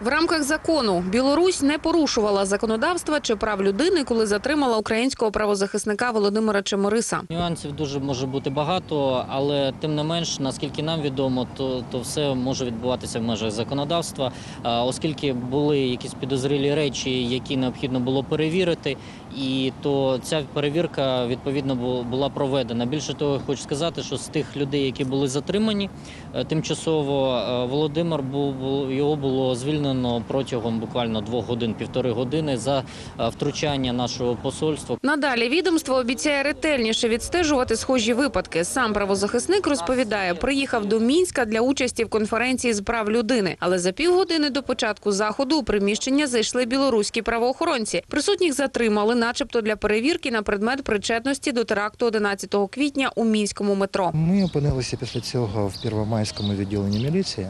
В рамках закону Білорусь не порушувала законодавства чи прав людини, коли затримала українського правозахисника Володимира Чемориса. Нюансів дуже може бути багато, але тим не менш, наскільки нам відомо, то, то все може відбуватися в межах законодавства, оскільки були якісь підозрілі речі, які необхідно було перевірити, і то ця перевірка відповідно була проведена. Більше того, хочу сказати, що з тих людей, які були затримані е, тимчасово, е, Володимир був був- його було звільнено протягом буквально двох годин, півтори години за е, втручання нашого посольства. Надалі відомство обіцяє ретельніше відстежувати схожі випадки. Сам правозахисник розповідає, приїхав до Мінська для участі в конференції з прав людини. Але за півгодини до початку заходу у приміщення зайшли білоруські правоохоронці. Присутніх затримали, начебто для перевірки на предмет причетності до теракту 11 квітня у мінському метро. Ми опинилися після цього в Первомайському відділенні міліції.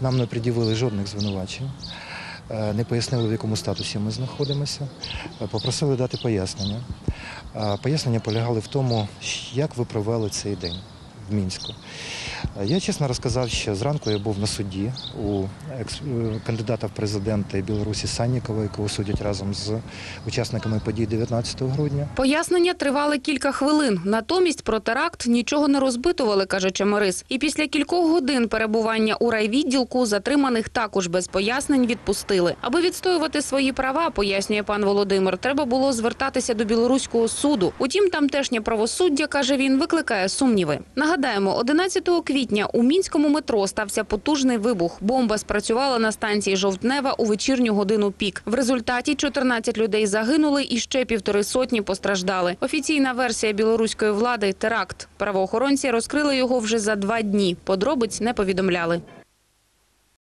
Нам не пред'явили жодних звинувачень, е, не пояснили, в якому статусі ми знаходимося. Е, Попросили дати пояснення. Е, Пояснення полягали в тому, як ви провели цей день в Мінську. Я чесно розказав, що зранку я був на суді у е, кандидата в президенти Білорусі Саннікова, якого судять разом з учасниками подій 19 грудня. Пояснення тривали кілька хвилин. Натомість про теракт нічого не розбитували, каже Чемерис. І після кількох годин перебування у райвідділку затриманих також без пояснень відпустили. Аби відстоювати свої права, пояснює пан Володимир, треба було звертатися до білоруського суду. Утім, тамтешнє правосуддя, каже він, викликає сумніви. Нагадаємо, 11 квітня у мінському метро стався потужний вибух. Бомба спрацювала на станції Жовтнева у вечірню годину пік. В результаті 14 людей загинули і ще півтори сотні постраждали. Офіційна версія білоруської влади теракт. Правоохоронці розкрили його вже за два дні. Подробиць не повідомляли.